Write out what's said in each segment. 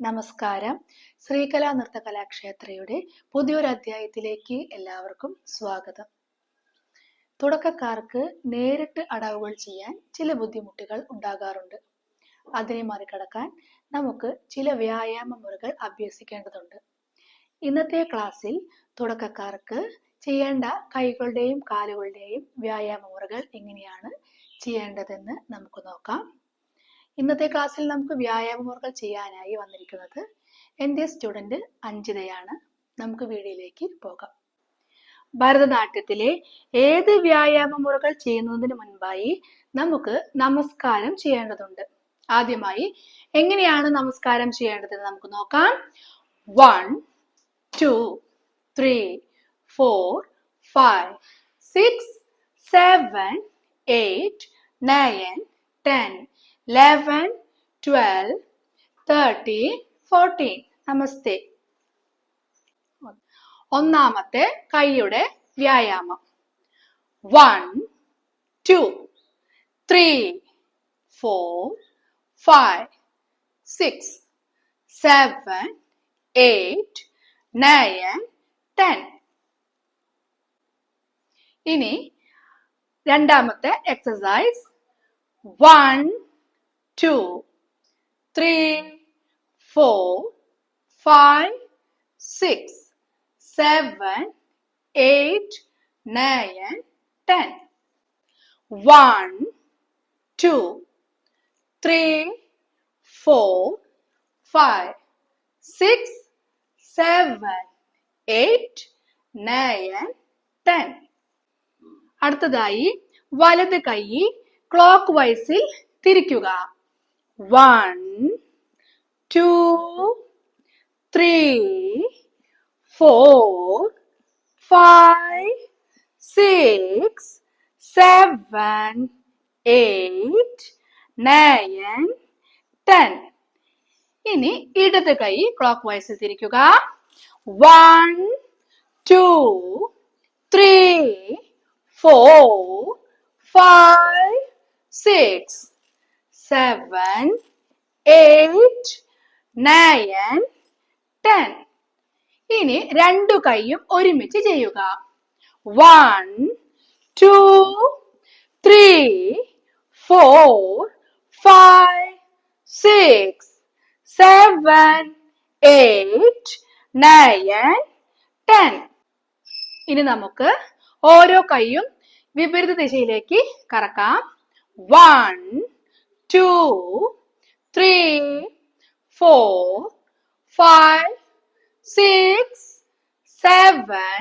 നമസ്കാരം. ശ്രീകലാ നൃത്ത കലാക്ഷേത്രയുടെ പുതിയൊരു അധ്യായത്തിലേക്ക് എല്ലാവർക്കും സ്വാഗതം. തുടക്കക്കാർക്ക് നേരിട്ട് അടവുകൾ ചെയ്യാൻ ചില ബുദ്ധിമുട്ടുകൾ ഉണ്ടാകാറുണ്ട്. അതിനെ മറികടക്കാൻ നമുക്ക് ചില വ്യായാമ മുറകൾ അഭ്യസിക്കേണ്ടതുണ്ട്. ഇന്നത്തെ ക്ലാസ്സിൽ തുടക്കക്കാർക്ക് ചെയ്യേണ്ട കൈകളുടെയും കാലുകളുടെയും വ്യായാമ മുറകൾ എങ്ങനെയാണ് ചെയ്യേണ്ടതെന്ന് നമുക്ക് നോക്കാം. ഇന്നത്തെ ക്ലാസ്സിൽ നമുക്ക് വ്യായാമ മുറകൾ ചെയ്യാനായി വന്നിരിക്കുന്നത് എന്റെ സ്റ്റുഡന്റ് അഞ്ജിതയാണ്. നമുക്ക് വീഡിയോയിലേക്ക് പോകാം. ഭരതനാട്യത്തിലെ ഏത് വ്യായാമ മുറകൾ ചെയ്യുന്നതിന് മുൻപായി നമുക്ക് നമസ്കാരം ചെയ്യേണ്ടതുണ്ട്. ആദ്യമായി എങ്ങനെയാണ് നമസ്കാരം ചെയ്യേണ്ടതെന്ന് നമുക്ക് നോക്കാം. One two three four five six seven eight nine ten eleven twelve thirteen fourteen നമസ്തേ. ഒന്നാമത്തെ കൈയുടെ വ്യായാമം. One two three four five six seven eight nine ten ഇനി രണ്ടാമത്തെ exercise one two three, four, five, six, seven, eight, nine, ten. One, two, three, four, five, six, seven, eight, nine, ten. അടുത്തതായി വലത് കൈ ക്ലോക്ക് വൈസിൽ തിരിക്കുക two three four five six seven eight nine ten ഇനി ഇടത് കൈ ക്ലോക്ക് വൈസ് തിരിക്കുക. One two three four five six seven eight nine ten ഇനി രണ്ടു കൈയും ഒരുമിച്ച് ചെയ്യുക. One two three four five six seven eight nine ten ഇനി നമുക്ക് ഓരോ കൈയും വിപരീത ദിശയിലേക്ക് കറക്കാം. One two three, four, five, six, seven,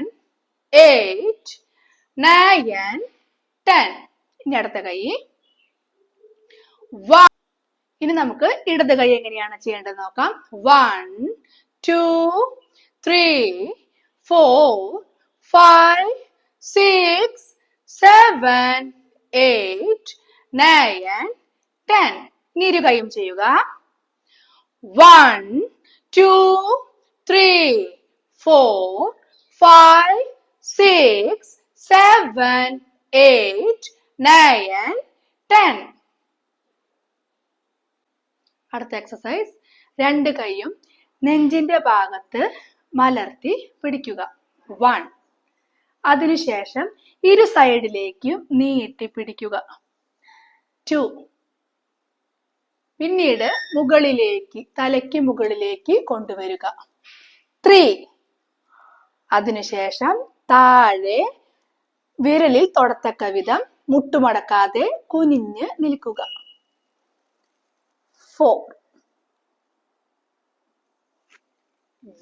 eight, nine, ten. ഇനി അടുത്ത കൈ. വൺ ഇനി നമുക്ക് ഇടത് കൈ എങ്ങനെയാണ് ചെയ്യേണ്ടത് നോക്കാം. One two three four five six seven eight nine ten ഇനി ചെയ്യുക. One two three four five six seven eight nine ten അടുത്ത എക്സസൈസ് രണ്ട് കൈയും നെഞ്ചിന്റെ ഭാഗത്ത് മലർത്തി പിടിക്കുക. വൺ അതിനുശേഷം ഇരു സൈഡിലേക്കും നീട്ടി പിടിക്കുക. ടു പിന്നീട് മുകളിലേക്ക് തലയ്ക്ക് മുകളിലേക്ക് കൊണ്ടുവരിക. ത്രീ അതിനുശേഷം താഴെ വിരലിൽ തൊടത്തക്ക വിധം മുട്ടുമടക്കാതെ കുനിഞ്ഞ് നിൽക്കുക. Four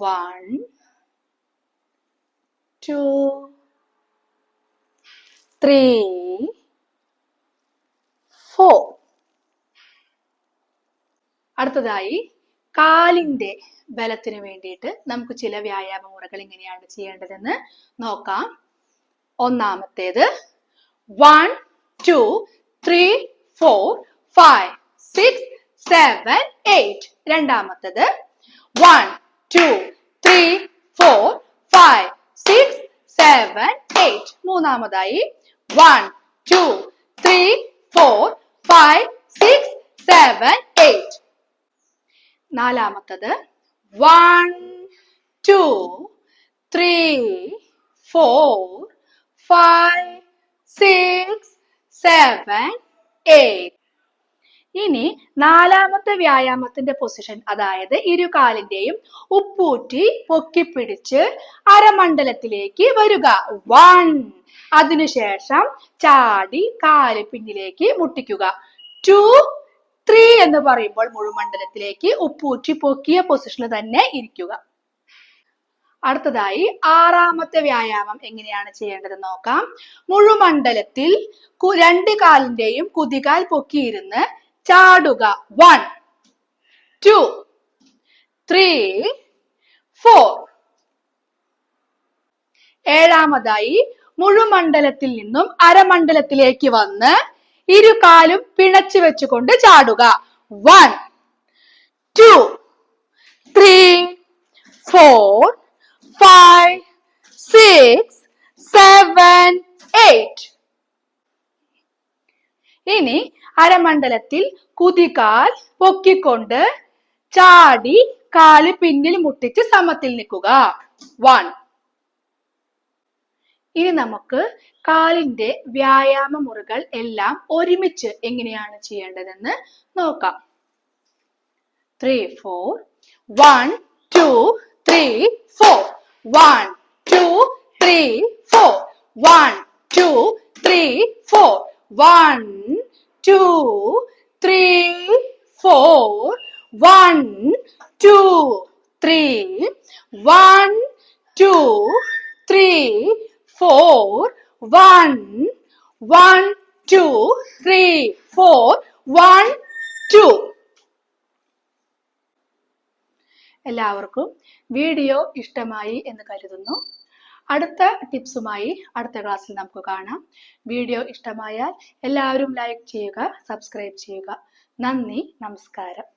one two three four അടുത്തതായി കാലിന്റെ ബലത്തിന് വേണ്ടിയിട്ട് നമുക്ക് ചില വ്യായാമ മുറകൾ എങ്ങനെയാണ് ചെയ്യേണ്ടതെന്ന് നോക്കാം. ഒന്നാമത്തേത് one two three four five six seven eight രണ്ടാമത്തേത് one two three four five six seven eight മൂന്നാമതായി one two three four five six seven eight നാലാമത്തത് one two three four five six seven eight ഇനി നാലാമത്തെ വ്യായാമത്തിന്റെ position അതായത് ഇരുകാലിന്റെയും ഉപ്പൂറ്റി പൊക്കിപ്പിടിച്ച് അരമണ്ഡലത്തിലേക്ക് വരിക. One അതിനുശേഷം ചാടി കാൽ പിന്നിലേക്ക് മുട്ടിക്കുക. ടു ത്രീ എന്ന് പറയുമ്പോൾ മുഴുമണ്ഡലത്തിലേക്ക് ഉപ്പൂറ്റി പൊക്കിയ പൊസിഷനിൽ തന്നെ ഇരിക്കുക. അടുത്തതായി ആറാമത്തെ വ്യായാമം എങ്ങനെയാണ് ചെയ്യേണ്ടത് നോക്കാം. മുഴുമണ്ഡലത്തിൽ രണ്ട് കാലിന്റെയും കുതികാൽ പൊക്കിയിരുന്ന് ചാടുക. വൺ ടു ത്രീ ഫോർ ഏഴാമതായി മുഴുമണ്ഡലത്തിൽ നിന്നും അരമണ്ഡലത്തിലേക്ക് വന്ന് ഇരു കാലും പിണച്ചു വെച്ചുകൊണ്ട് ചാടുക. One two three four five six seven eight ഇനി അരമണ്ഡലത്തിൽ കുതികാൽ പൊക്കിക്കൊണ്ട് ചാടി കാൽ പിന്നിൽ മുട്ടിച്ച് സമത്തിൽ നിൽക്കുക. വൺ ഇനി നമുക്ക് കാലിന്റെ വ്യായാമ മുറികൾ എല്ലാം ഒരുമിച്ച് എങ്ങനെയാണ് ചെയ്യേണ്ടതെന്ന് നോക്കാം. Three four one two three four one two three four one two three four one two three four one two three one two three four one one two three four one two എല്ലാവർക്കും video ഇഷ്ടമായി എന്ന് കരുതുന്നു. അടുത്ത ടിപ്സുമായി അടുത്ത ക്ലാസ്സിൽ നമുക്ക് കാണാം. Video ഇഷ്ടമായാൽ എല്ലാവരും ലൈക്ക് ചെയ്യുക സബ്സ്ക്രൈബ് ചെയ്യുക. നന്ദി നമസ്കാരം.